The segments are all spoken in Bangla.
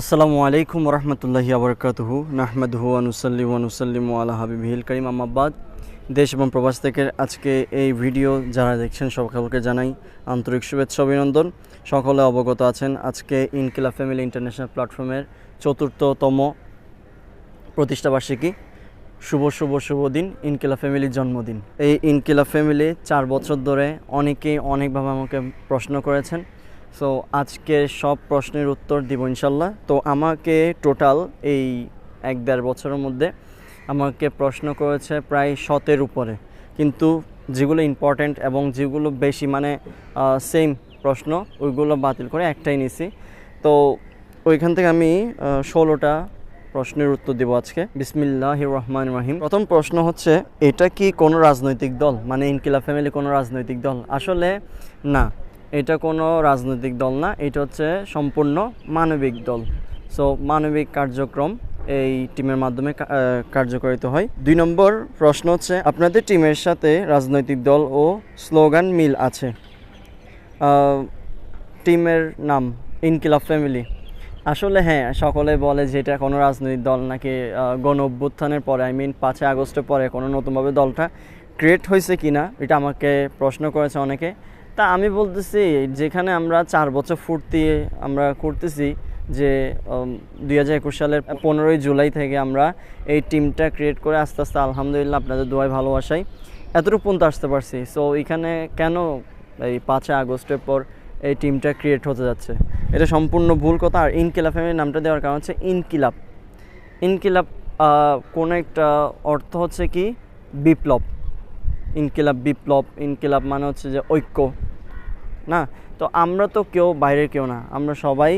আসসালামু আলাইকুম রহমতুল্লাহি আবরকাতহু, নাহমেদহু আনুসাল্লি ওয়ানুসাল্লিম আলা হাবিবিহিল করিম। আম্মাবাদ দেশ এবং প্রবাস থেকে আজকে এই ভিডিও যারা দেখছেন সকলকে জানাই আন্তরিক শুভেচ্ছা, অভিনন্দন। সকলে অবগত আছেন আজকে ইনকিলা ফ্যামিলি ইন্টারন্যাশনাল প্ল্যাটফর্মের চতুর্থতম প্রতিষ্ঠাবার্ষিকী শুভ শুভ শুভ দিন ইনকিলা ফ্যামিলির জন্মদিন। এই ইনকিলা ফ্যামিলি চার বছর ধরে অনেকেই অনেকভাবে আমাকে প্রশ্ন করেছেন সো আজকে সব প্রশ্নের উত্তর দিব ইনশাল্লাহ। তো আমাকে টোটাল এই এক দেড় বছরের মধ্যে আমাকে প্রশ্ন করেছে প্রায় শতের উপরে। কিন্তু যেগুলো ইম্পর্ট্যান্ট এবং যেগুলো বেশি মানে সেম প্রশ্ন, ওইগুলো বাতিল করে একটাই নিছি। তো ওইখান থেকে আমি ষোলোটা প্রশ্নের উত্তর দেবো আজকে। বিসমিল্লাহ রহমান রহিম। প্রথম প্রশ্ন হচ্ছে, এটা কি কোনো রাজনৈতিক দল? মানে ইনকিলা ফ্যামিলি কোনো রাজনৈতিক দল? আসলে না। এটা কোনো রাজনৈতিক দল না, এটা হচ্ছে সম্পূর্ণ মানবিক দল। সো মানবিক কার্যক্রম এই টিমের মাধ্যমে কার্যকরিত হয়। দুই নম্বর প্রশ্ন হচ্ছে, আপনাদের টিমের সাথে রাজনৈতিক দল ও স্লোগান মিল আছে। টিমের নাম ইনকিলাব ফ্যামিলি। আসলে হ্যাঁ সকলে বলে যে এটা কোনো রাজনৈতিক দল নাকি গণ অভ্যুত্থানের পরে আই মিন পাঁচই আগস্টের পরে কোনো নতুনভাবে দলটা ক্রিয়েট হয়েছে কি না এটা আমাকে প্রশ্ন করেছে অনেকে। তা আমি বলতেছি, যেখানে আমরা চার বছর ফুর্তি আমরা করতেছি যে দুই হাজার একুশ সালের পনেরোই জুলাই থেকে আমরা এই টিমটা ক্রিয়েট করে আস্তে আস্তে আলহামদুলিল্লাহ আপনাদের দোয়ায় ভালোবাসাই এতটুকু পর্যন্ত আসতে পারছি। সো এখানে কেন এই পাঁচই আগস্টের পর এই টিমটা ক্রিয়েট হতে যাচ্ছে? এটা সম্পূর্ণ ভুল কথা। আর ইনকিলাব ফ্যামিলির নামটা দেওয়ার কারণ হচ্ছে ইনকিলাব। ইনকিলাব কোনো একটা অর্থ হচ্ছে কি? বিপ্লব। ইনকিলাব বিপ্লব, ইনকিলাব মানে হচ্ছে যে ঐক্য, না? তো আমরা তো কেউ, বাইরের কেউ না, আমরা সবাই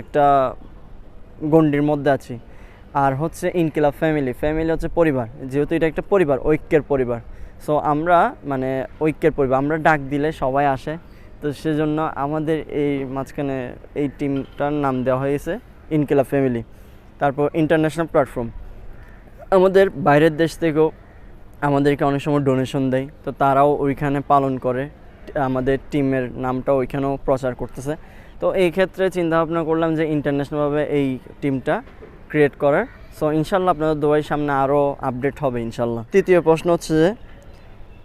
একটা গণ্ডির মধ্যে আছি। আর হচ্ছে ইনকিলাব ফ্যামিলি ফ্যামিলি হচ্ছে পরিবার, যেহেতু এটা একটা পরিবার, ঐক্যের পরিবার। সো আমরা মানে ঐক্যের পরিবার, আমরা ডাক দিলে সবাই আসে। তো সেজন্য আমাদের এই মাঝখানে এই টিমটার নাম দেওয়া হয়েছে ইনকিলাব ফ্যামিলি তারপর ইন্টারন্যাশনাল প্ল্যাটফর্ম আমাদের বাইরের দেশ থেকেও আমাদেরকে অনেক সময় ডোনেশন দেয়। তো তারাও ওইখানে পালন করে। আমাদের টিমের নামটা ওইখানেও প্রচার করতেছে। তো এই ক্ষেত্রে চিন্তা ভাবনা করলাম যে ইন্টারন্যাশনালভাবে এই টিমটা ক্রিয়েট করার। সো ইনশাল্লাহ আপনাদের দোয়াই সামনে আরও আপডেট হবে ইনশাল্লাহ। তৃতীয় প্রশ্ন হচ্ছে যে,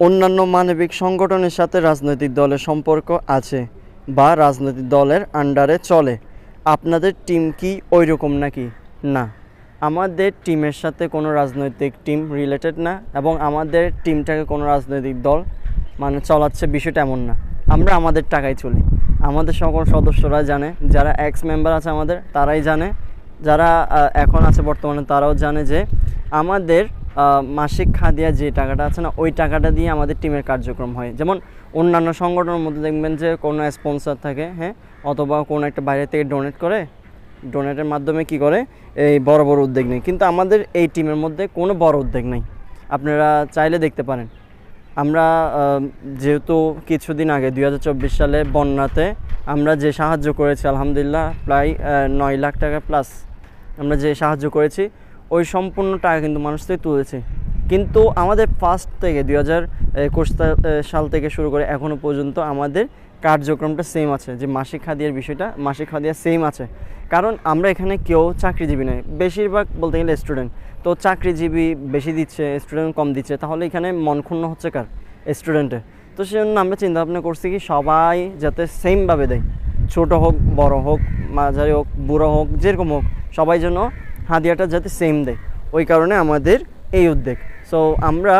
অন্যান্য মানবিক সংগঠনের সাথে রাজনৈতিক দলের সম্পর্ক আছে বা রাজনৈতিক দলের আন্ডারে চলে। আপনাদের টিম কি ওই রকম নাকি? না। আমাদের টিমের সাথে কোনো রাজনৈতিক টিম রিলেটেড না এবং আমাদের টিমটাকে কোনো রাজনৈতিক দল মানে চলাচ্ছে বিষয়টা এমন না। আমরা আমাদের টাকায় চলি। আমাদের সকল সদস্যরা জানে, যারা এক্স মেম্বার আছে আমাদের, তারাই জানে। যারা এখন আছে বর্তমানে, তারাও জানে যে আমাদের মাসিক খাদিয়া যে টাকাটা আছে না, ওই টাকাটা দিয়ে আমাদের টিমের কার্যক্রম হয়। যেমন অন্যান্য সংগঠনের মধ্যে দেখবেন যে কোনো স্পন্সর থাকে হ্যাঁ অথবা কোনো একটা বাইরে থেকে ডোনেট করে ডোনেটের মাধ্যমে কি করে? এই বড় বড় উদ্যোগ নেই কিন্তু আমাদের এই টিমের মধ্যে কোনো বড় উদ্যোগ নেই। আপনারা চাইলে দেখতে পারেন। আমরা যেহেতু কিছুদিন আগে দু হাজার চব্বিশ সালে বন্যাতে আমরা যে সাহায্য করেছি, আলহামদুলিল্লাহ, প্রায় নয় লাখ টাকা প্লাস আমরা যে সাহায্য করেছি, ওই সম্পূর্ণ টাকা কিন্তু মানুষ থেকে তুলেছে। কিন্তু আমাদের ফার্স্ট থেকে দুই হাজার একুশ সাল থেকে শুরু করে এখনও পর্যন্ত আমাদের কার্যক্রমটা সেম আছে, যে মাসিক খাদিয়ার বিষয়টা, মাসিক খাদিয়া সেম আছে। কারণ আমরা এখানে কেউ চাকরিজীবী নয়, বেশিরভাগ বলতে গেলে স্টুডেন্ট তো চাকরিজীবী বেশি দিচ্ছে স্টুডেন্ট কম দিচ্ছে, তাহলে এখানে মন ক্ষুণ্ণ হচ্ছে কার? স্টুডেন্টের তো সেই জন্য আমরা চিন্তা ভাবনা করছি কি সবাই যাতে সেমভাবে দেয়। ছোট হোক, বড় হোক, মাঝারি হোক, বুড়ো হোক, যেরকম হোক, সবাই যেন হাদিয়াটা যাতে সেম দেয়। ওই কারণে আমাদের এই উদ্যোগ সো আমরা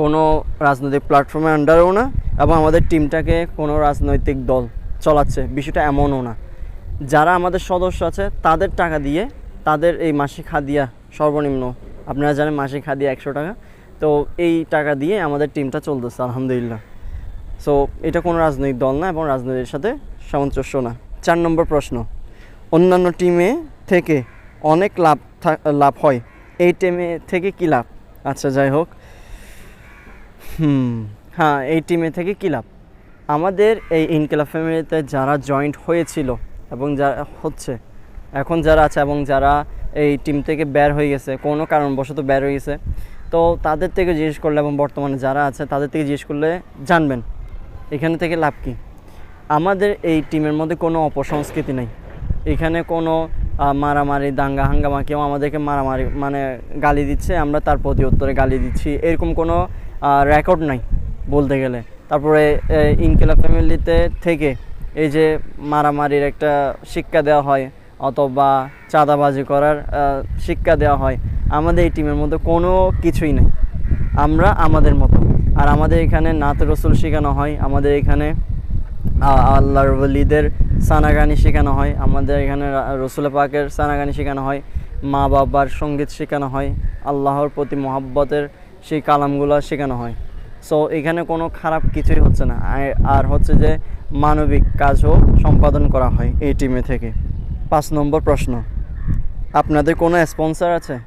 কোনো রাজনৈতিক প্ল্যাটফর্মের আন্ডারেও না এবং আমাদের টিমটাকে কোনো রাজনৈতিক দল চলাচ্ছে, বিষয়টা এমনও না। যারা আমাদের সদস্য আছে, তাদের টাকা দিয়ে তাদের এই মাসিক হাদিয়া সর্বনিম্ন, আপনারা জানেন মাসিক হাদিয়া একশো টাকা, তো এই টাকা দিয়ে আমাদের টিমটা চলতেছে, আলহামদুলিল্লাহ। সো এটা কোনো রাজনৈতিক দল না এবং রাজনীতির সাথে সামঞ্জস্য না। চার নম্বর প্রশ্ন, অন্যান্য টিমে থেকে অনেক লাভ লাভ হয়। এই টিমে থেকে কী লাভ? আচ্ছা যাই হোক। হুম হ্যাঁ এই টিমে থেকে কী লাভ? আমাদের এই ইনকিলাব ফ্যামিলিতে যারা জয়েন্ট হয়েছিল এবং যারা হচ্ছে, এখন যারা আছে এবং যারা এই টিম থেকে বের হয়ে গেছে, কোনো কারণবশত বের হয়ে গেছে, তো তাদের থেকে জিজ্ঞেস করলে এবং বর্তমানে যারা আছে তাদের থেকে জিজ্ঞেস করলে জানবেন, এখানে থেকে লাভ কী? আমাদের এই টিমের মধ্যে কোনো অপসংস্কৃতি নেই। এখানে কোনো মারামারি, দাঙ্গা, হাঙ্গামা কেউ আমাদেরকে মারামারি মানে গালি দিচ্ছে, আমরা তার প্রতি উত্তরে গালি দিচ্ছি। এরকম কোনো রেকর্ড নাই বলতে গেলে। তারপরে ইনকিলা ফ্যামিলিতে থেকে এই যে মারামারির একটা শিক্ষা দেওয়া হয়, অথবা চাঁদাবাজি করার শিক্ষা দেওয়া হয়, আমাদের এই টিমের মধ্যে কোনো কিছুই নেই। আমরা আমাদের মতো। আর আমাদের এখানে নাত রসুল শেখানো হয়, আমাদের এখানে আল্লাহর ওলিদের সানাগানি শেখানো হয়। আমাদের এখানে রসুল পাকের সানাগানি শেখানো হয়। মা বাবার সংগীত শেখানো হয়। আল্লাহর প্রতি মহাব্বতের সেই কালামগুলো শেখানো হয়। সো এখানে কোনো খারাপ কিছুই হচ্ছে না। আর হচ্ছে যে মানবিক কাজও সম্পাদন করা হয় এই টিমে থেকে। পাঁচ নম্বর প্রশ্ন। আপনাদের কোনো স্পন্সর আছে?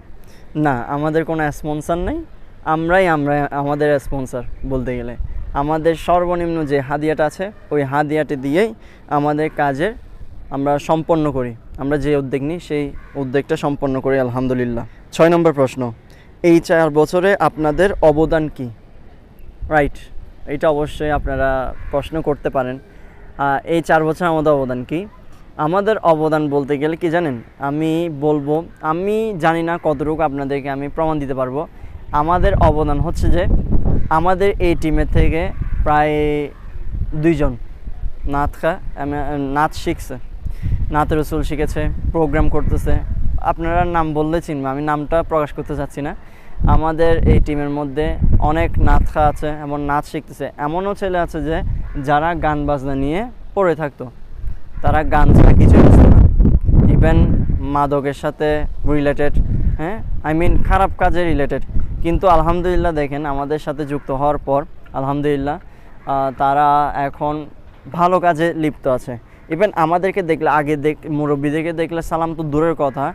না, আমাদের কোনো স্পন্সর নেই। আমরাই আমরা আমাদের স্পন্সর বলতে গেলে। আমাদের সর্বনিম্ন যে হাদিয়াটা আছে, ওই হাদিয়াটি দিয়েই আমাদের কাজের আমরা সম্পন্ন করি। আমরা যে উদ্যোগ নিই, সেই উদ্যোগটা সম্পন্ন করি, আলহামদুলিল্লাহ। ছয় নম্বর প্রশ্ন, এই চার বছরে আপনাদের অবদান কি? রাইট এটা অবশ্যই আপনারা প্রশ্ন করতে পারেন। এই চার বছর আমাদের অবদান কি? আমাদের অবদান বলতে গেলে কি জানেন? আমি বলব, আমি জানি না কতটুকু আপনাদেরকে আমি প্রমাণ দিতে পারব। আমাদের অবদান হচ্ছে যে আমাদের এই টিমের থেকে প্রায় দুইজন নাচ খা নাচ শিখছে। নাচ রসুল শিখেছে প্রোগ্রাম করতেছে। আপনারা নাম বললে চিনবে, আমি নামটা প্রকাশ করতে চাচ্ছি না। আমাদের এই টিমের মধ্যে অনেক নাচখা আছে, এমন নাচ শিখতেছে। এমনও ছেলে আছে যে, যারা গান বাজনা নিয়ে পড়ে থাকতো। তারা গান ছাড়া কিছু বুঝতো না। ইভেন মাদকের সাথে রিলেটেড হ্যাঁ? আই মিন খারাপ কাজে রিলেটেড কিন্তু আলহামদুলিল্লাহ দেখেন, আমাদের সাথে যুক্ত হওয়ার পর আলহামদুলিল্লাহ তারা এখন ভালো কাজে লিপ্ত আছে। ইভেন আমাদেরকে দেখলে, আগে দেখ, মুরব্বীদেরকে দেখলে সালাম তো দূরের কথা,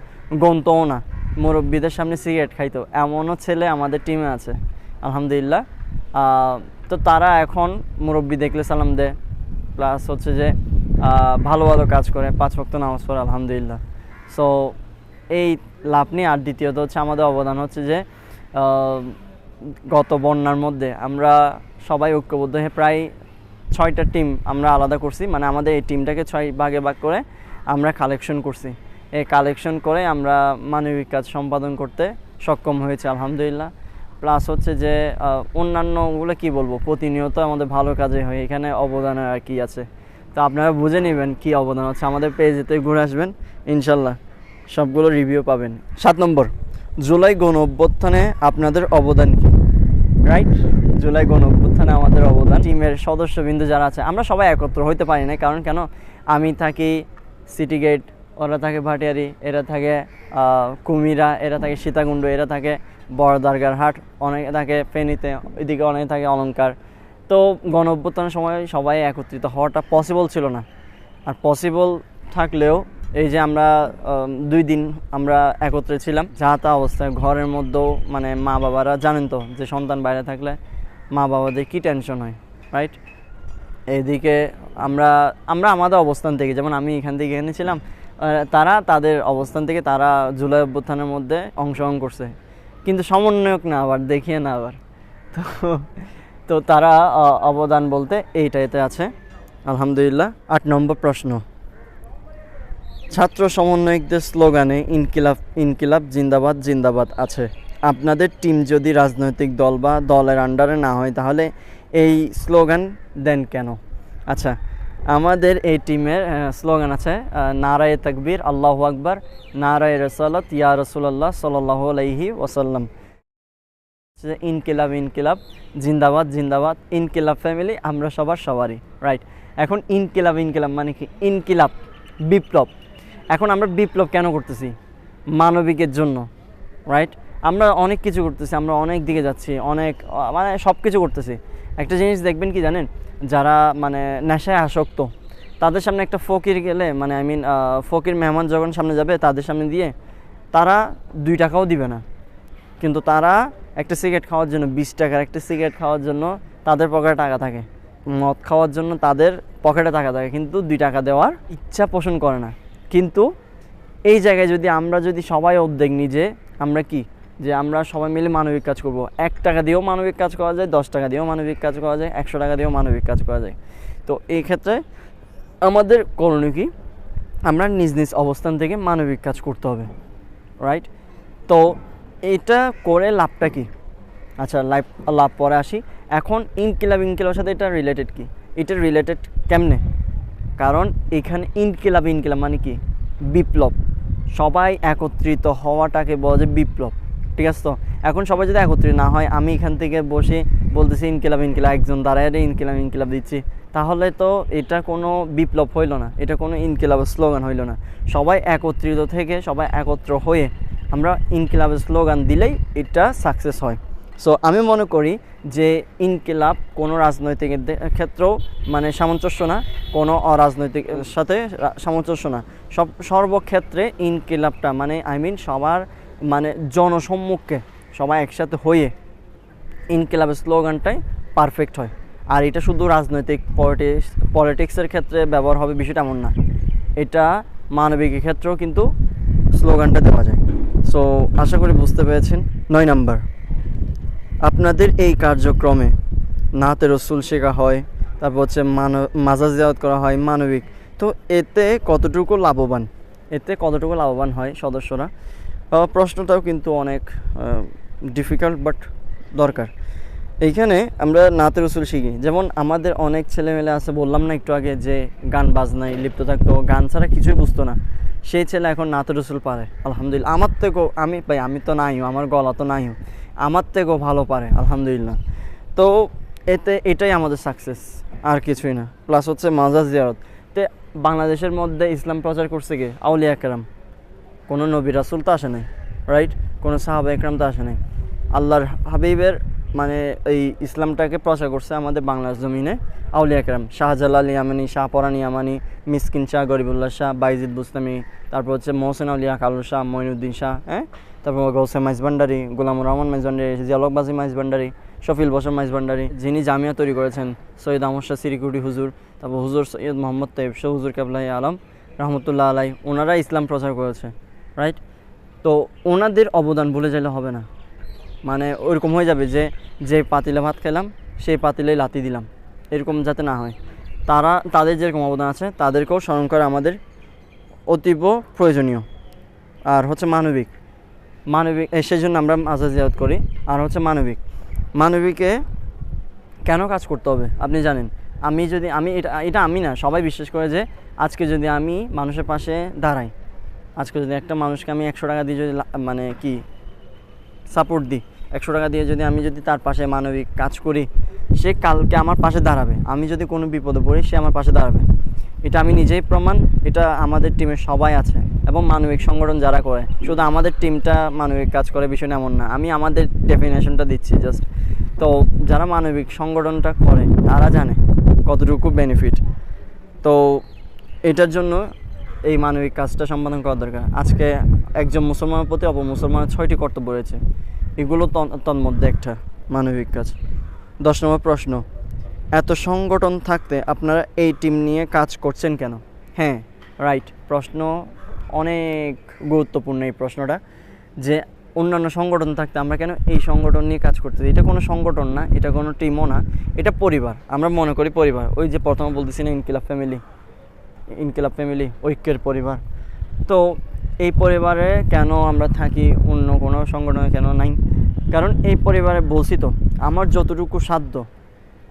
গন্তও না। মুরব্বীদের সামনে সিগারেট খাইতো, এমনও ছেলে আমাদের টিমে আছে, আলহামদুলিল্লাহ। তো তারা এখন মুরব্বী দেখলে সালাম দেয় প্লাস হচ্ছে যে ভালো ভালো কাজ করে, পাঁচ ভক্ত নামাজ পড়ে, আলহামদুলিল্লাহ। সো এই লাভ নিয়ে আর দ্বিতীয়ত হচ্ছে আমাদের অবদান হচ্ছে যে গত বন্যার মধ্যে আমরা সবাই ঐক্যবদ্ধ হয়ে প্রায় ছয়টা টিম আমরা আলাদা করছি। মানে আমাদের এই টিমটাকে ছয় ভাগে ভাগ করে আমরা কালেকশন করছি। এই কালেকশন করে আমরা মানবিক কাজ সম্পাদন করতে সক্ষম হয়েছে, আলহামদুলিল্লাহ। প্লাস হচ্ছে যে অন্যান্যগুলো কি বলব? প্রতিনিয়ত আমাদের ভালো কাজে হয়। এখানে অবদান আর কি আছে। তো আপনারা বুঝে নেবেন কি অবদান হচ্ছে আমাদের পেজেতে ঘুরে আসবেন, ইনশাল্লাহ। সবগুলো রিভিউ পাবেন। সাত নম্বর। জুলাই গণ অভ্যুত্থানে আপনাদের অবদান কি? রাইট জুলাই গণ অভ্যুত্থানে আমাদের অবদান। টিমের সদস্যবৃন্দ যারা আছে, আমরা সবাই একত্র হইতে পারি না কারণ কেন? আমি থাকি সিটি গেট ওরা থাকে ভাটিয়ারি, এরা থাকে কুমিরা, এরা থাকে সীতাকুণ্ড, এরা থাকে বড় হাট, অনেকে থাকে ফেনীতে, এদিকে অনেকে থাকে অলংকার। তো গণ অভ্যুত্থানের সময় সবাই একত্রিত হওয়াটা পসিবল ছিল না। আর পসিবল থাকলেও এই যে আমরা দুই দিন আমরা একত্রে ছিলাম। যা তা অবস্থায় ঘরের মধ্যেও মানে মা বাবারা জানেন তো যে সন্তান বাইরে থাকলে মা বাবাদের কী টেনশন হয় রাইট এইদিকে আমরা আমরা আমাদের অবস্থান থেকে, যেমন আমি এখান থেকে এখানে ছিলাম তারা তাদের অবস্থান থেকে তারা জুলাই অভ্যুত্থানের মধ্যে অংশগ্রহণ করছে। কিন্তু সমন্বয়ক না আবার, দেখিয়ে না আবার। তো তো তারা অবদান বলতে এইটাইতে আছে। আলহামদুলিল্লাহ, আট নম্বর প্রশ্ন। ছাত্র সমন্বয়কদের স্লোগানে ইনকিলাব ইনকিলাব জিন্দাবাদ জিন্দাবাদ আছে। আপনাদের টিম যদি রাজনৈতিক দল বা দলের আন্ডারে না হয়, তাহলে এই স্লোগান দেন কেন? আচ্ছা আমাদের এই টিমের স্লোগান আছে নারায়ে তাকবীর, আল্লাহ আকবর, নারায়ে রসালত, ইয়া রসুল্লাহ সাল্লাহ ওসাল্লাম ইনকিলাব ইনকিলাব, জিন্দাবাদ জিন্দাবাদ, ইনকিলাব ফ্যামিলি আমরা সবার সবারই রাইট এখন ইনকিলাব ইনকিলাব মানে কি? ইনকিলাব, বিপ্লব। এখন আমরা বিপ্লব কেন করতেছি? মানবিকের জন্য রাইট আমরা অনেক কিছু করতেছি, আমরা অনেক দিকে যাচ্ছি, অনেক মানে সব কিছু করতেছি। একটা জিনিস দেখবেন কি জানেন? যারা মানে নেশায় আসক্ত, তাদের সামনে একটা ফকির গেলে মানে আই মিন ফকির মেহমান যখন সামনে যাবে, তাদের সামনে দিয়ে তারা দুই টাকাও দিবে না। কিন্তু তারা একটা সিগারেট খাওয়ার জন্য, বিশ টাকার একটা সিগারেট খাওয়ার জন্য তাদের পকেটে টাকা থাকে। মদ খাওয়ার জন্য তাদের পকেটে টাকা থাকে, কিন্তু দুই টাকা দেওয়ার ইচ্ছা পোষণ করে না। কিন্তু এই জায়গায় যদি আমরা যদি সবাই উদ্যোগ নিই যে আমরা কি? যে আমরা সবাই মিলে মানবিক কাজ করব। এক টাকা দিয়েও মানবিক কাজ করা যায়, দশ টাকা দিয়েও মানবিক কাজ করা যায়, একশো টাকা দিয়েও মানবিক কাজ করা যায়। তো এই ক্ষেত্রে আমাদের করণীয় কি? আমরা নিজ নিজ অবস্থান থেকে মানবিক কাজ করতে হবে রাইট তো এটা করে লাভটা কি? আচ্ছা লাইভ লাভ পরে আসি। এখন ইনকিলাব ইনকিলাবের সাথে এটা রিলেটেড কি? এটা রিলেটেড কেমনে? কারণ এখানে ইনকিলাব ইনকিলাব মানে কি? বিপ্লব। সবাই একত্রিত হওয়াটাকে বলা যায় বিপ্লব। ঠিক আছে তো? এখন সবাই যদি একত্রিত না হয়, আমি এখান থেকে বসে বলতেছি ইনকিলাব ইনকিলাব, একজন দাঁড়ায় ইনকিলাব ইনকিলাব দিচ্ছি। তাহলে তো এটা কোনো বিপ্লব হইল না। এটা কোনো ইনকিলাবের স্লোগান হইল না। সবাই একত্রিত থেকে সবাই একত্র হয়ে আমরা ইনকিলাবের স্লোগান দিলেই এটা সাকসেস হয়। সো আমি মনে করি যে ইনকিলাব কোনো রাজনৈতিক ক্ষেত্রেও মানে সামঞ্জস্য না, কোনো অরাজনৈতিক সাথে সামঞ্জস্য না। সব, সর্বক্ষেত্রে ইনকিলাবটা মানে আই মিন সবার মানে জনসম্মুখে সবাই একসাথে হয়ে ইনকিলাবের স্লোগানটাই পারফেক্ট হয়। আর এটা শুধু রাজনৈতিক পলিটিক্স পলিটিক্সের ক্ষেত্রে ব্যবহার হবে বিষয়টা এমন না। এটা মানবিক ক্ষেত্রেও কিন্তু স্লোগানটা দেওয়া যায়। সো আশা করি বুঝতে পেরেছেন। নয় নাম্বার। আপনাদের এই কার্যক্রমে নাতে রসুল শেখা হয়, তারপর হচ্ছে মানব মাজাজ করা হয়, মানবিক। তো এতে কতটুকু লাভবান? এতে কতটুকু লাভবান হয় সদস্যরা? প্রশ্নটাও কিন্তু অনেক ডিফিকাল্ট বাট দরকার। এইখানে আমরা নাতের রসুল শিখি। যেমন আমাদের অনেক ছেলেমেলে আছে, বললাম না একটু আগে যে গান বাজনায় লিপ্ত থাকতো, গান ছাড়া কিছুই বুঝতো না। সেই ছেলে এখন নাতের রসুল পারে, আলহামদুলিল্লাহ। আমার থেকেও আমি, ভাই, আমি তো নাইও আমার গলা তো নাইও আমার থেকেও ভালো পারে, আলহামদুলিল্লাহ। তো এতে, এটাই আমাদের সাকসেস আর কিছুই না। প্লাস হচ্ছে মাজাজ জিয়ারত। তে বাংলাদেশের মধ্যে ইসলাম প্রচার করছে কে? আউলিয়া একরাম। কোনো নবী রাসুল তো আসে নাই রাইট কোনো সাহাবা একরাম তো আসে নাই। আল্লাহর হাবিবের মানে এই ইসলামটাকে প্রচার করছে আমাদের বাংলার জমিনে। আউলিয়া একরাম শাহজালাল ইয়ামানি শাহ পরান ইয়ামানি, মিসকিন শাহ, গরিবুল্লাহ শাহ, বাইজিদ বুস্তামি, তারপর হচ্ছে মোহসেন আউলিয়া কালু শাহ মঈনুদ্দিন শাহ হ্যাঁ? তারপর গৌসে মাইজ ভান্ডারি গোলামুর রহমান মাইজ ভান্ডারি জিয়ালকবাজি মাইজ ভান্ডারি, শফিল বসর মাইজ ভান্ডারি, যিনি জামিয়া তৈরি করেছেন, সৈয়দ আহমদ শাহ সিরিকুটি হুজুর, তারপর হুজুর সৈয়দ মোহাম্মদ তাইব শাহ, হুজুর কাবলাহ আলম, রহমতুল্লাহ আলাই ওনারা ইসলাম প্রচার করেছে রাইট তো ওনাদের অবদান ভুলে যাইলে হবে না। মানে ওইরকম হয়ে যাবে যে যে পাতিলে ভাত খেলাম, সেই পাতিলে লাতি দিলাম। এরকম যাতে না হয়। তারা, তাদের যেরকম অবদান আছে, তাদেরকেও স্মরণ করা আমাদের অতীব প্রয়োজনীয়। আর হচ্ছে মানবিক। মানবিক সেই জন্য আমরা আজাদ জিয়ারত করি। আর হচ্ছে মানবিক। মানবিকে কেন কাজ করতে হবে? আপনি জানেন। আমি যদি, আমি এটা এটা আমি না, সবাই বিশ্বাস করে যে, আজকে যদি আমি মানুষের পাশে দাঁড়াই, আজকে যদি একটা মানুষকে আমি একশো টাকা দিয়ে যদি মানে কি সাপোর্ট দিই একশো টাকা দিয়ে যদি আমি যদি তার পাশে মানবিক কাজ করি, সে কালকে আমার পাশে দাঁড়াবে। আমি যদি কোনো বিপদে পড়ি, সে আমার পাশে দাঁড়াবে। এটা আমি নিজেই প্রমাণ, এটা আমাদের টিমের সবাই আছে এবং মানবিক সংগঠন যারা করে, শুধু আমাদের টিমটা মানবিক কাজ করে বিষয়টা এমন না, আমি আমাদের ডেফিনেশনটা দিচ্ছি জাস্ট তো যারা মানবিক সংগঠনটা করে, তারা জানে কতটুকু বেনিফিট তো এটার জন্য এই মানবিক কাজটা সম্পাদন করা দরকার। আজকে একজন মুসলমানের প্রতি অপর মুসলমানের ছয়টি কর্তব্য রয়েছে। এগুলো তন- তন্মধ্যে একটা মানবিক কাজ। দশ নম্বর প্রশ্ন, এত সংগঠন থাকতে আপনারা এই টিম নিয়ে কাজ করছেন কেন? হ্যাঁ রাইট প্রশ্ন অনেক গুরুত্বপূর্ণ এই প্রশ্নটা, যে অন্যান্য সংগঠন থাকতে আমরা কেন এই সংগঠন নিয়ে কাজ করতেছি? এটা কোনো সংগঠন না, এটা কোনো টিমও না, এটা পরিবার। আমরা মনে করি পরিবার। ওই যে প্রথমে বলতেছি না, ইনকিলাব ফ্যামিলি ইনকিলাব ফ্যামিলি ঐক্যের পরিবার। তো এই পরিবারে কেন আমরা থাকি অন্য কোনো সংগঠনে কেন নাই? কারণ এই পরিবারে বলছি তো, আমার যতটুকু সাধ্য,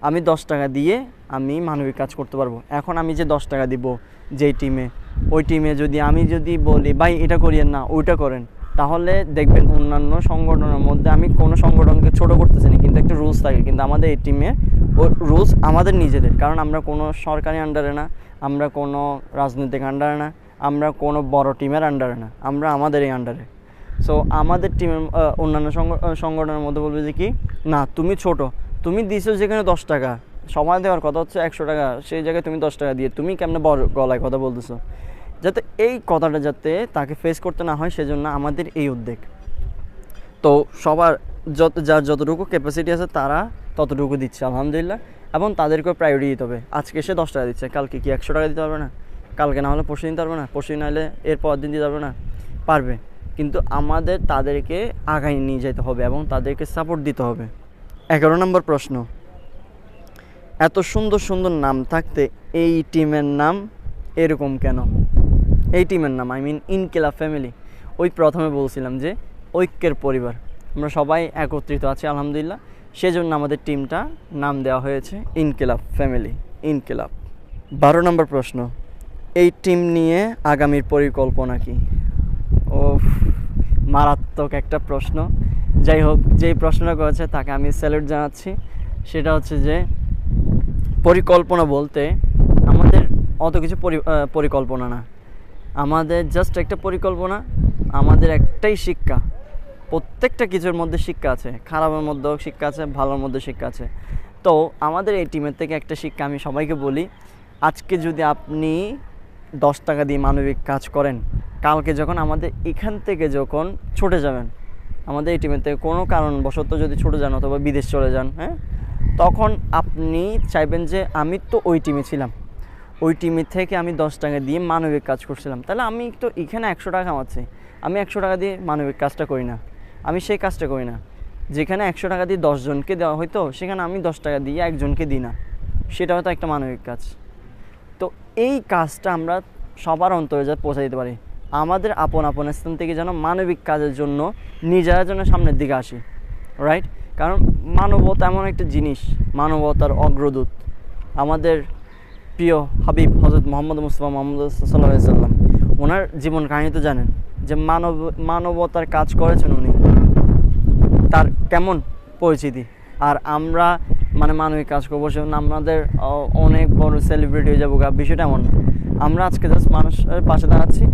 আমি দশ টাকা দিয়ে আমি মানবিক কাজ করতে পারব। এখন আমি যে দশ টাকা দিব যেই টিমে ওই টিমে যদি আমি যদি বলি, ভাই, এটা করিয়েন না, ওইটা করেন, তাহলে দেখবেন অন্যান্য সংগঠনের মধ্যে আমি কোনো সংগঠনকে ছোট করতেছি না, কিন্তু একটা রুলস থাকে। কিন্তু আমাদের এই টিমে ও রুলস আমাদের নিজেদের। কারণ আমরা কোনো সরকারি আন্ডারে না, আমরা কোনো রাজনৈতিক আন্ডারে না। আমরা কোনো বড় টিমের আন্ডারে না, আমরা আমাদের এই আন্ডারে সো আমাদের টিমের অন্যান্য সংগঠনের মধ্যে বলবে যে কি, না, তুমি ছোট, তুমি দিছো যেখানে দশ টাকা, সময় দেওয়ার কথা হচ্ছে একশো টাকা, সেই জায়গায় তুমি দশ টাকা দিয়ে, তুমি কেমনে বড় গলায় কথা বলতেছো? যাতে এই কথাটা যাতে তাকে ফেস করতে না হয়, সেজন্য আমাদের এই উদ্যোগ। তো, সবার যত, যার যতটুকু ক্যাপাসিটি আছে, তারা ততটুকু দিচ্ছে, আলহামদুলিল্লাহ। এবং তাদেরকেও প্রায়োরিটি দিতে হবে। আজকে সে দশ টাকা দিচ্ছে, কালকে কি একশো টাকা দিতে পারবে না? কালকে না হলে পরশু দিন পারবে না, পরশু দিন হলে এর পর দিন দিতে পারবে না, পারবে। কিন্তু আমাদের তাদেরকে আগায় নিয়ে যেতে হবে এবং তাদেরকে সাপোর্ট দিতে হবে। এগারো নম্বর প্রশ্ন। এত সুন্দর সুন্দর নাম থাকতে এই টিমের নাম এরকম কেন? এই টিমের নাম আই মিন ইনকিলাব ফ্যামিলি ওই প্রথমে বলছিলাম যে ঐক্যের পরিবার। আমরা সবাই একত্রিত আছি, আলহামদুলিল্লাহ। সেজন্য আমাদের টিমটা নাম দেওয়া হয়েছে ইনকিলাব ফ্যামিলি ইনকিলাব। বারো নম্বর প্রশ্ন। এই টিম নিয়ে আগামীর পরিকল্পনা কি? ও মারাত্মক একটা প্রশ্ন। যাই হোক, যেই প্রশ্নটা করেছে তাকে আমি স্যালুট জানাচ্ছি। সেটা হচ্ছে যে, পরিকল্পনা বলতে আমাদের অত কিছু পরি- পরিকল্পনা না। আমাদের জাস্ট একটা পরিকল্পনা, আমাদের একটাই শিক্ষা। প্রত্যেকটা কিছুর মধ্যে শিক্ষা আছে। খারাপের মধ্যেও শিক্ষা আছে, ভালোর মধ্যে শিক্ষা আছে। তো আমাদের এই টিমের থেকে একটা শিক্ষা আমি সবাইকে বলি। আজকে যদি আপনি দশ টাকা দিয়ে মানবিক কাজ করেন, কালকে যখন আমাদের এখান থেকে যখন ছুটে যাবেন, আমাদের এই টিমের থেকে কোনো কারণবশত যদি ছুটে যান অথবা বিদেশ চলে যান হ্যাঁ তখন আপনি চাইবেন যে আমি তো ওই টিমে ছিলাম। ওই টিমের থেকে আমি দশ টাকা দিয়ে মানবিক কাজ করছিলাম। তাহলে আমি তো এখানে একশো টাকা কামাচ্ছি আমি একশো টাকা দিয়ে মানবিক কাজটা করি না। আমি সেই কাজটা করি না। যেখানে একশো টাকা দিয়ে দশজনকে দেওয়া হয়তো সেখানে আমি দশ টাকা দিয়ে একজনকে দিই না। সেটা হয়তো একটা মানবিক কাজ। তো এই কাজটা আমরা সবার অন্তরে যা পৌঁছে দিতে পারি। আমাদের আপন আপন স্থান থেকে যেন মানবিক কাজের জন্য নিজেরা যেন সামনের দিকে আসি রাইট কারণ মানবতা এমন একটা জিনিস, মানবতার অগ্রদূত। আমাদের প্রিয় হাবিব হজরত মোহাম্মদ মুস্তফা মোহাম্মদ সাল্লাহ সাল্লাম, ওনার জীবন কাহিনী তো জানেন যে মানব, মানবতার কাজ করেছেন উনি। তার কেমন পরিচিতি? আর আমরা মানে মানবিক কাজ করব, সেজন্য আমাদের অনেক বড় সেলিব্রিটি হয়ে যাব বিষয়টা এমন না। আমরা আজকে জাস্ট মানুষের পাশে দাঁড়াচ্ছি,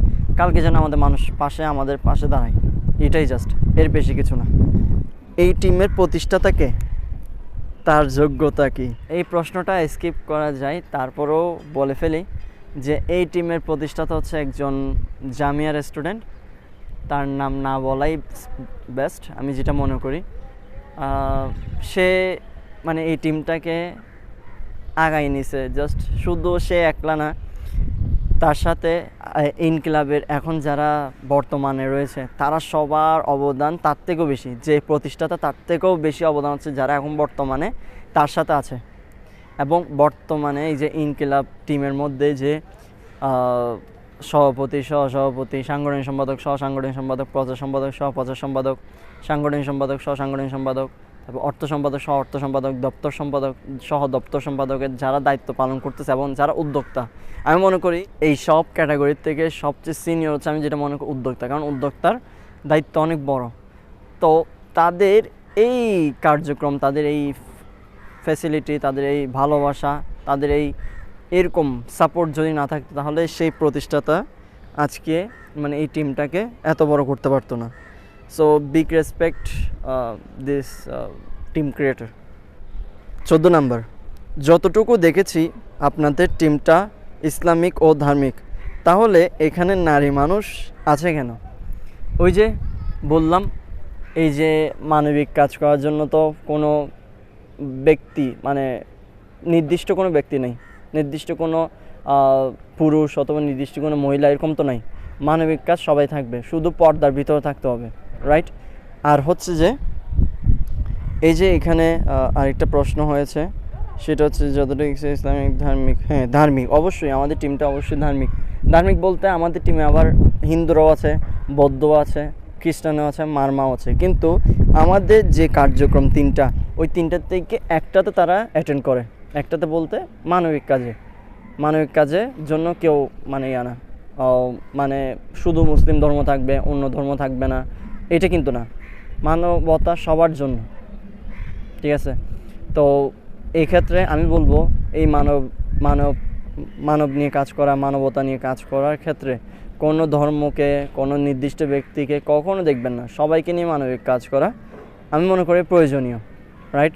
কালকে যেন আমাদের মানুষ পাশে আমাদের পাশে দাঁড়ায়। এটাই জাস্ট এর বেশি কিছু না। এই টিমের প্রতিষ্ঠাতাকে তার যোগ্যতা কি? এই প্রশ্নটা স্কিপ করা যায়, তারপরেও বলে ফেলি যে এই টিমের প্রতিষ্ঠাতা হচ্ছে একজন জামিয়ার স্টুডেন্ট তার নাম না বলাই বেস্ট আমি যেটা মনে করি। সে মানে এই টিমটাকে আগাই নিছে। জাস্ট শুধু সে একলা না, তার সাথে ইনকিলাবের এখন যারা বর্তমানে রয়েছে, তারা সবার অবদান তার থেকেও বেশি। যে প্রতিষ্ঠাতা তার থেকেও বেশি অবদান হচ্ছে যারা এখন বর্তমানে তার সাথে আছে। এবং বর্তমানে এই যে ইনকিলাব টিমের মধ্যে যে সভাপতি সহ সভাপতি সাংগঠনিক সম্পাদক সহ সাংগঠনিক সম্পাদক, প্রচার সম্পাদক সহ প্রচার সম্পাদক, সাংগঠনিক সম্পাদক সহ সাংগঠনিক সম্পাদক তারপর অর্থ সম্পাদক, সহ অর্থ সম্পাদক, দপ্তর সম্পাদক, সহ দপ্তর সম্পাদকের যারা দায়িত্ব পালন করতেছে এবং যারা উদ্যোক্তা। আমি মনে করি এই সব ক্যাটাগরির থেকে সবচেয়ে সিনিয়র হচ্ছে আমি যেটা মনে করি উদ্যোক্তা, কারণ উদ্যোক্তার দায়িত্ব অনেক বড়। তো তাদের এই কার্যক্রম, তাদের এই ফ্যাসিলিটি তাদের এই ভালোবাসা, তাদের এই এরকম সাপোর্ট যদি না থাকতো তাহলে সেই প্রতিষ্ঠাতা আজকে মানে এই টিমটাকে এত বড় করতে পারতো না। So big respect this team creator চোদ্দ নাম্বার। যতটুকু দেখেছি আপনাদের টিমটা ইসলামিক ও ধার্মিক তাহলে এখানে নারী মানুষ আছে কেন? ওই যে বললাম এই যে মানবিক কাজ করার জন্য তো কোনো ব্যক্তি মানে নির্দিষ্ট কোনো ব্যক্তি নেই। নির্দিষ্ট কোনো পুরুষ অথবা নির্দিষ্ট কোনো মহিলা এরকম তো নাই। মানবিক কাজ সবাই থাকবে শুধু পর্দার ভিতরে থাকতে হবে। রাইট আর হচ্ছে যে, এই যে এখানে আরেকটা প্রশ্ন হয়েছে, সেটা হচ্ছে যতটুকু ইসলামিক, ধার্মিক হ্যাঁ ধার্মিক, অবশ্যই আমাদের টিমটা অবশ্যই ধার্মিক। ধার্মিক বলতে আমাদের টিমে আবার হিন্দুরাও আছে, বৌদ্ধও আছে, খ্রিস্টানও আছে, মারমাও আছে। কিন্তু আমাদের যে কার্যক্রম তিনটা, ওই তিনটার থেকে একটাতে তারা অ্যাটেন্ড করে। একটাতে বলতে মানবিক কাজে। মানবিক কাজের জন্য কেউ মানে ইয়া না। মানে শুধু মুসলিম ধর্ম থাকবে, অন্য ধর্ম থাকবে না। এটা কিন্তু না। মানবতা সবার জন্য। ঠিক আছে? তো এই ক্ষেত্রে আমি বলব, এই মানব মানব মানব নিয়ে কাজ করা, মানবতা নিয়ে কাজ করার ক্ষেত্রে কোনো ধর্মকে, কোনো নির্দিষ্ট ব্যক্তিকে কখনো দেখবেন না। সবাইকে নিয়ে মানবিক কাজ করা আমি মনে করি প্রয়োজনীয় রাইট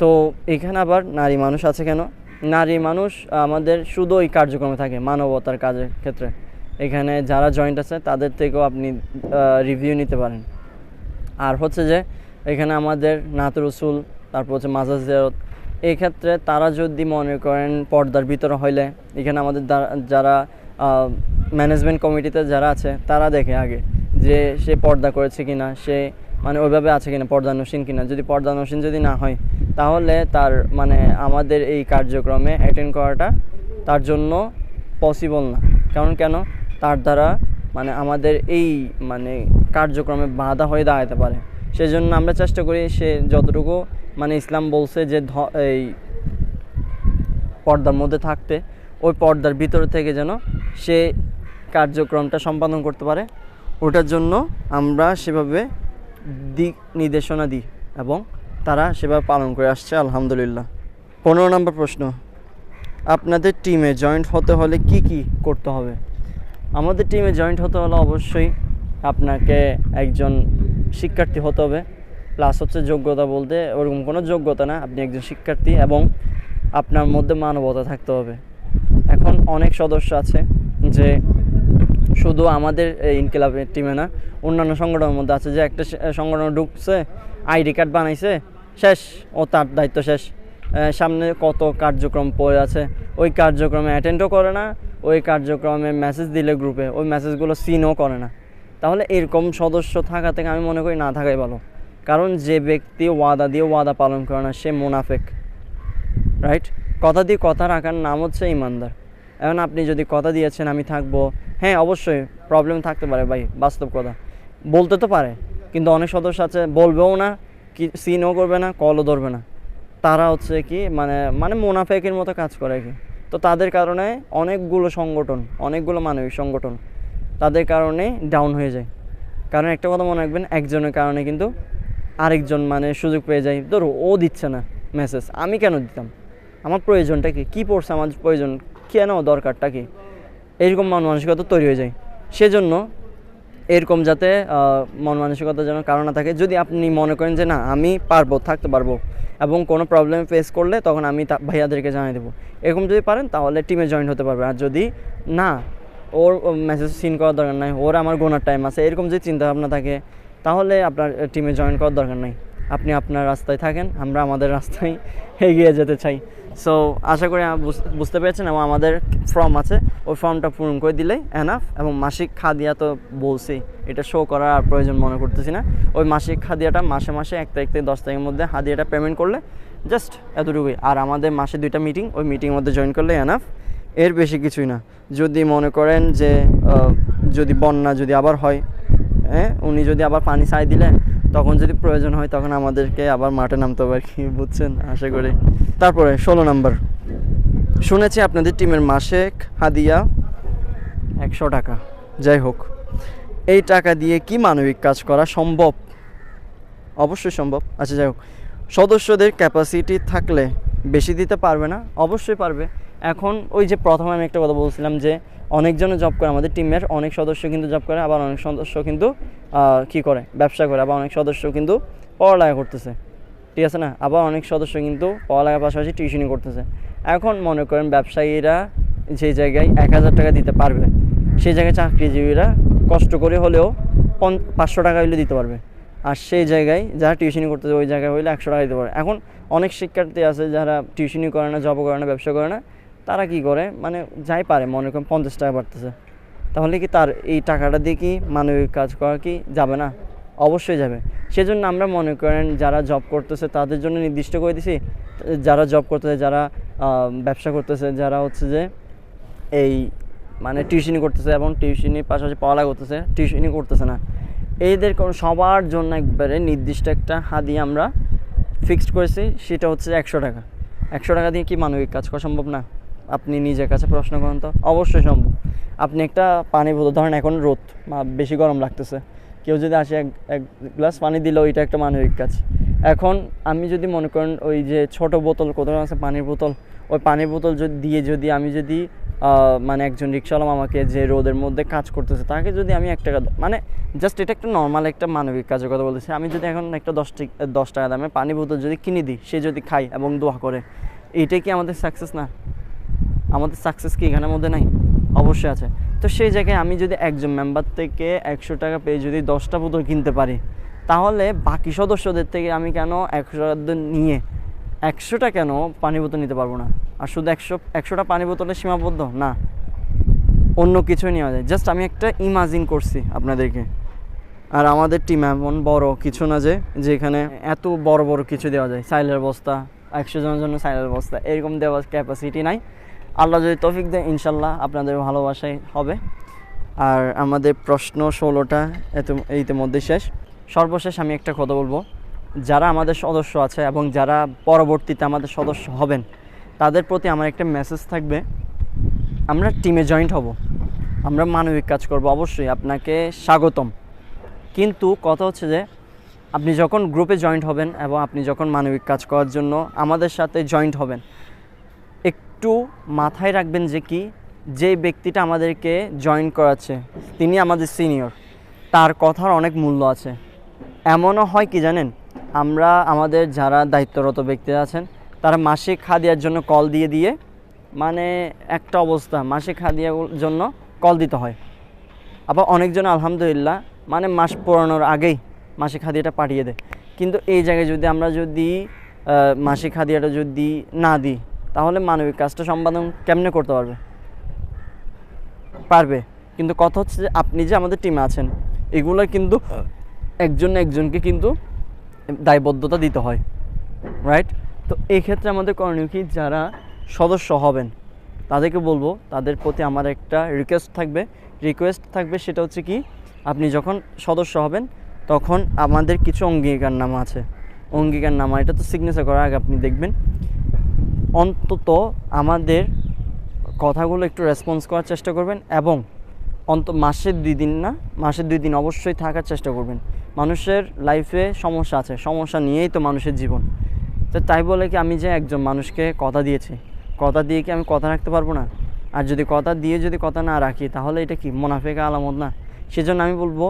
তো এখানে আবার নারী মানুষ আছে কেন? নারী মানুষ আমাদের শুধু ওই কার্যক্রমে থাকে মানবতার কাজের ক্ষেত্রে। এখানে যারা জয়েন্ট আছে, তাদের থেকেও আপনি রিভিউ নিতে পারেন। আর হচ্ছে যে, এখানে আমাদের নাত রসুল তারপর হচ্ছে মাজাজ জিয়ারত এই ক্ষেত্রে তারা যদি মনে করেন পর্দার ভিতরে হইলে, এখানে আমাদের যারা ম্যানেজমেন্ট কমিটিতে যারা আছে, তারা দেখে আগে যে সে পর্দা করেছে কিনা, সে মানে ওইভাবে আছে কিনা পর্দানসীন কিনা। যদি পর্দানসীন যদি না হয়, তাহলে তার মানে আমাদের এই কার্যক্রমে অ্যাটেন্ড করাটা তার জন্য পসিবল না। কারণ কেন? তার দ্বারা মানে আমাদের এই মানে কার্যক্রমে বাধা হয়ে দাঁড়াতে পারে। সেজন্য আমরা চেষ্টা করি সে যতটুকু মানে ইসলাম বলছে যে এই পর্দার মধ্যে থাকতে, ওই পর্দার ভিতরে থেকে যেন সে কার্যক্রমটা সম্পাদন করতে পারে। ওটার জন্য আমরা সেভাবে দিক নির্দেশনা দিই এবং তারা সেভাবে পালন করে আসছে, আলহামদুলিল্লাহ। পনেরো নম্বর প্রশ্ন, আপনাদের টিমে জয়েন্ট হতে হলে কি কি করতে হবে? আমাদের টিমে জয়েন্ট হতে হলে অবশ্যই আপনাকে একজন শিক্ষার্থী হতে হবে। প্লাস হচ্ছে যোগ্যতা বলতে ওরকম কোনো যোগ্যতা না, আপনি একজন শিক্ষার্থী এবং আপনার মধ্যে মানবতা থাকতে হবে। এখন অনেক সদস্য আছে যে শুধু আমাদের ইনকিলাবের টিমে না, অন্যান্য সংগঠনের মধ্যে আছে যে একটা সংগঠন ঢুকছে, আইডি কার্ড বানাইছে, শেষ, ও তার দায়িত্ব শেষ। সামনে কত কার্যক্রম পড়ে আছে, ওই কার্যক্রমে অ্যাটেন্ডও করে না ওই কার্যক্রমে মেসেজ দিলে গ্রুপে ওই মেসেজগুলো সিনও করে না। তাহলে এরকম সদস্য থাকা থেকে আমি মনে করি না থাকাই ভালো। কারণ যে ব্যক্তি ওয়াদা দিয়ে ওয়াদা পালন করে না, সে মুনাফেক। রাইট কথা দিয়ে কথা রাখার নাম হচ্ছে ইমানদার। এখন আপনি যদি কথা দিয়েছেন, আমি থাকব। হ্যাঁ অবশ্যই প্রবলেম থাকতে পারে ভাই, বাস্তব কথা। বলতে তো পারে, কিন্তু অনেক সদস্য আছে, বলবেও না, কি সিনও করবে না কলও ধরবে না। তারা হচ্ছে কি মানে মানে মুনাফেকের মতো কাজ করে কি। তো তাদের কারণে অনেকগুলো সংগঠন, অনেকগুলো মানবিক সংগঠন তাদের কারণে ডাউন হয়ে যায়। কারণ একটা কথা মনে রাখবেন, একজনের কারণে কিন্তু আরেকজন মানে সুযোগ পেয়ে যায়। ধরো, ও দিচ্ছে না মেসেজ আমি কেন দিতাম? আমার প্রয়োজনটা কি? কী পড়ছে আমার প্রয়োজন? কেন দরকারটা কি? এরকম মন মানসিকতা তৈরি হয়ে যায়। সেজন্য এরকম যাতে মন মানসিকতা যেন কারণ না থাকে। যদি আপনি মনে করেন যে, না, আমি পারব, থাকতে পারব এবং কোনো প্রবলেম ফেস করলে তখন আমি ভাইয়াদেরকে জানিয়ে দেবো। এরকম যদি পারেন, তাহলে টিমে জয়েন হতে পারবে। আর যদি না, ওর মেসেজ সিন করার দরকার নাই, ওর আমার গোনার টাইম আছে, এরকম যদি চিন্তা ভাবনা থাকে, তাহলে আপনার টিমে জয়েন করার দরকার নাই। আপনি আপনার রাস্তায় থাকেন, আমরা আমাদের রাস্তায় এগিয়ে যেতে চাই। সো আশা করি বুঝতে পেরেছেন এবং আমাদের ফর্ম আছে। ওই ফর্মটা পূরণ করে দিলেই এনাফ এবং মাসিক খাদিয়া তো বলছি, এটা শো করার আর প্রয়োজন মনে করতেছি না। ওই মাসিক খাদিয়াটা মাসে মাসে এক তারিখ থেকে দশ তারিখের মধ্যে হাদিয়াটা পেমেন্ট করলে জাস্ট এতটুকুই। আর আমাদের মাসে দুইটা মিটিং ওই মিটিংয়ের মধ্যে জয়েন করলে এনাফ এর বেশি কিছুই না। যদি মনে করেন যে যদি বন্যা যদি আবার হয় হ্যাঁ উনি যদি আবার পানি ছাই দিলে তখন যদি প্রয়োজন হয়, তখন আমাদেরকে আবার মাঠে নামতে হবে আর কি, বুঝছেন? আশা করি। তারপরে, ষোলো নম্বর। শুনেছি আপনাদের টিমের মাসিক হাদিয়া একশো টাকা। যাই হোক, এই টাকা দিয়ে কি মানবিক কাজ করা সম্ভব? অবশ্যই সম্ভব। আচ্ছা যাই হোক, সদস্যদের ক্যাপাসিটি থাকলে বেশি দিতে পারবে না? অবশ্যই পারবে। এখন ওই যে প্রথমে আমি একটা কথা বলছিলাম যে অনেকজনে জব করে, আমাদের টিমের অনেক সদস্য কিন্তু জব করে, আবার অনেক সদস্য কিন্তু কি করে, ব্যবসা করে, আবার অনেক সদস্য কিন্তু পড়ালেখা করতেছে। ঠিক আছে না? আবার অনেক সদস্য কিন্তু পড়ালেখার পাশাপাশি টিউশনি করতেছে। এখন মনে করেন ব্যবসায়ীরা যে জায়গায় এক হাজার টাকা দিতে পারবে, সেই জায়গায় চাকরিজীবীরা কষ্ট করে হলেও পাঁচশো টাকা হইলে দিতে পারবে। আর সেই জায়গায় যারা টিউশনি করতেছে, ওই জায়গায় হইলে একশো টাকা দিতে পারে এখন অনেক শিক্ষার্থী আছে যারা টিউশনি করে না জব করে না, ব্যবসা করে না তারা কি করে? মানে যাই পারে, মনে করেন পঞ্চাশ টাকা বাড়তেছে। তাহলে কি তার এই টাকাটা দিয়ে কি মানবিক কাজ করা কি যাবে না? অবশ্যই যাবে। সেজন্য আমরা মনে করেন যারা জব করতেছে তাদের জন্য নির্দিষ্ট করে দিছি। যারা জব করতেছে, যারা ব্যবসা করতেছে, যারা হচ্ছে যে এই মানে টিউশনি করতেছে এবং টিউশনির পাশাপাশি পড়ালেখা করতেছে টিউশনি করতেছে না। এদের কোনো সবার জন্য একবারে নির্দিষ্ট একটা হাদি আমরা ফিক্সড করেছি, সেটা হচ্ছে একশো টাকা। একশো টাকা দিয়ে কি মানবিক কাজ করা সম্ভব না? আপনি নিজের কাছে প্রশ্ন করেন তো? অবশ্যই সম্ভব। আপনি একটা পানি বোতল, ধরেন এখন রোদ, বা বেশি গরম লাগতেছে। কেউ যদি আসে এক এক গ্লাস পানি দিল ওইটা একটা মানবিক কাজ। এখন আমি যদি মনে করেন ওই যে ছোট বোতল, কোথাও আছে পানির বোতল, ওই পানির বোতল যদি দিয়ে যদি আমি যদি মানে একজন রিক্সাওয়ালা আমাকে যে রোদের মধ্যে কাজ করতেছে, তাকে যদি আমি এক টাকা মানে জাস্ট এটা একটা নর্মাল একটা মানবিক কাজের কথা বলতেছি। আমি যদি এখন একটা দশটি দশ টাকা দামে পানি বোতল যদি কিনে দিই, সে যদি খায় এবং দোয়া করে এইটাই কি আমাদের সাকসেস না? আমাদের সাকসেস কি এখানের মধ্যে নাই? অবশ্যই আছে। তো সেই জায়গায় আমি যদি একজন মেম্বার থেকে একশো টাকা পেয়ে যদি দশটা বোতল কিনতে পারি, তাহলে বাকি সদস্যদের থেকে আমি কেন একশো টাকা নিয়ে, একশোটা কেন পানি বোতল নিতে পারব না? আর শুধু একশো, একশোটা পানি বোতলে সীমাবদ্ধ? না। অন্য কিছু নেওয়া যায়। জাস্ট আমি একটা ইমাজিন করছি আপনাদেরকে। আর আমাদের টিম এমন বড় কিছু না যে, যেখানে এত বড় বড় কিছু দেওয়া যায়। সাইলের বস্তা, একশো জনের জন্য সাইলের বস্তা, এরকম দেওয়ার ক্যাপাসিটি নাই। আল্লাহ যদি তফিক দেয় ইনশাল্লাহ আপনাদের ভালোবাসাই হবে। আর আমাদের প্রশ্ন ষোলোটা এত, ইতিমধ্যে শেষ। সর্বশেষ আমি একটা কথা বলব। যারা আমাদের সদস্য আছে এবং যারা পরবর্তীতে আমাদের সদস্য হবেন, তাদের প্রতি আমার একটা মেসেজ থাকবে। আমরা টিমে জয়েন্ট হব। আমরা মানবিক কাজ করব। অবশ্যই আপনাকে স্বাগতম। কিন্তু কথা হচ্ছে যে, আপনি যখন গ্রুপে জয়েন্ট হবেন এবং আপনি যখন মানবিক কাজ করার জন্য আমাদের সাথে জয়েন্ট হবেন একটু মাথায় রাখবেন যে কি যে ব্যক্তিটা আমাদেরকে জয়েন করাচ্ছে, তিনি আমাদের সিনিয়র তার কথার অনেক মূল্য আছে। এমনও হয় কি জানেন, আমরা আমাদের যারা দায়িত্বরত ব্যক্তিরা আছেন, তারা মাসিক হাদিয়ার জন্য কল দিয়ে দিয়ে মানে একটা অবস্থা, মাসিক হাদিয়ার জন্য কল দিতে হয়। আবার অনেকজন আলহামদুলিল্লাহ মানে মাস পুরানোর আগেই মাসিক হাদিয়াটা পাঠিয়ে দেয়। কিন্তু এই জায়গায় যদি আমরা যদি মাসিক হাদিয়াটা যদি না দিই তাহলে মানবিক কাজটা সম্পাদন কেমনে করতে পারবে? পারবে। কিন্তু কথা হচ্ছে যে আপনি যে আমাদের টিমে আছেন এগুলো কিন্তু একজন একজনকে কিন্তু দায়বদ্ধতা দিতে হয় রাইট তো এই ক্ষেত্রে আমাদের করণীয় কি? যারা সদস্য হবেন তাদেরকে বলব তাদের প্রতি আমার একটা রিকোয়েস্ট থাকবে। রিকোয়েস্ট থাকবে সেটা হচ্ছে কি? আপনি যখন সদস্য হবেন তখন আমাদের কিছু অঙ্গীকারনামা আছে। অঙ্গীকারনামা এটা তো সিগনেচার করার আগে আপনি দেখবেন। অন্তত আমাদের কথাগুলো একটু রেসপন্স করার চেষ্টা করবেন এবং অন্ত, মাসের দুই দিন না, মাসের দুই দিন অবশ্যই থাকার চেষ্টা করবেন। মানুষের লাইফে সমস্যা আছে, সমস্যা নিয়েই তো মানুষের জীবন। তো তাই বলে কি আমি যে একজন মানুষকে কথা দিয়েছি, কথা দিয়ে কি আমি কথা রাখতে পারব না? আর যদি কথা দিয়ে যদি কথা না রাখি, তাহলে এটা কি মোনাফেকা আলামত না? সেজন্য আমি বলব,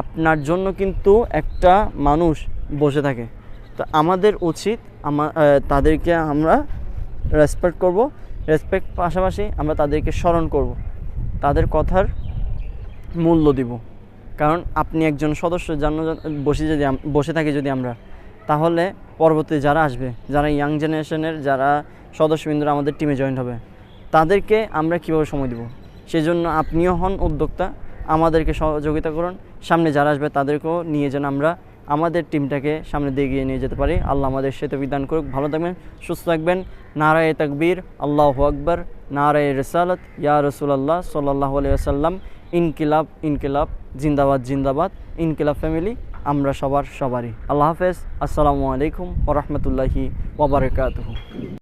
আপনার জন্য কিন্তু একটা মানুষ বসে থাকে। তো আমাদের উচিত আমা তাদেরকে আমরা রেসপেক্ট করব। রেসপেক্ট পাশাপাশি আমরা তাদেরকে স্মরণ করব। তাদের কথার মূল্য দিব। কারণ আপনি একজন সদস্য জন্য বসে যদি বসে থাকি যদি আমরা, তাহলে পরবর্তী যারা আসবে, যারা ইয়াং জেনারেশনের যারা সদস্যবৃন্দরা আমাদের টিমে জয়েন হবে, তাদেরকে আমরা কীভাবে সময় দেব? সেজন্য আপনিও হন উদ্যোক্তা, আমাদেরকে সহযোগিতা করুন। সামনে যারা আসবে, তাদেরকেও নিয়ে যেন আমরা আমাদের টিমটাকে সামনে দিয়ে এগিয়ে নিয়ে যেতে পারি। আল্লাহ আমাদের সেতু বিধান করুক। ভালো থাকবেন, সুস্থ থাকবেন। নারায় তকবীর, আল্লাহ আকবর, নারায় রসালত, ইয়া রসুলাল্লাহ সাল্লাহ আলিয়াল্লাম ইনকিলাব ইনকিলাব, জিন্দাবাদ জিন্দাবাদ, ইনকিলাব ফ্যামিলি, আমরা সবার সবারই। আল্লাহ হাফেজ, আসসালামু আলাইকুম ওরহমতুল্লাহি ওবরাকাতুহু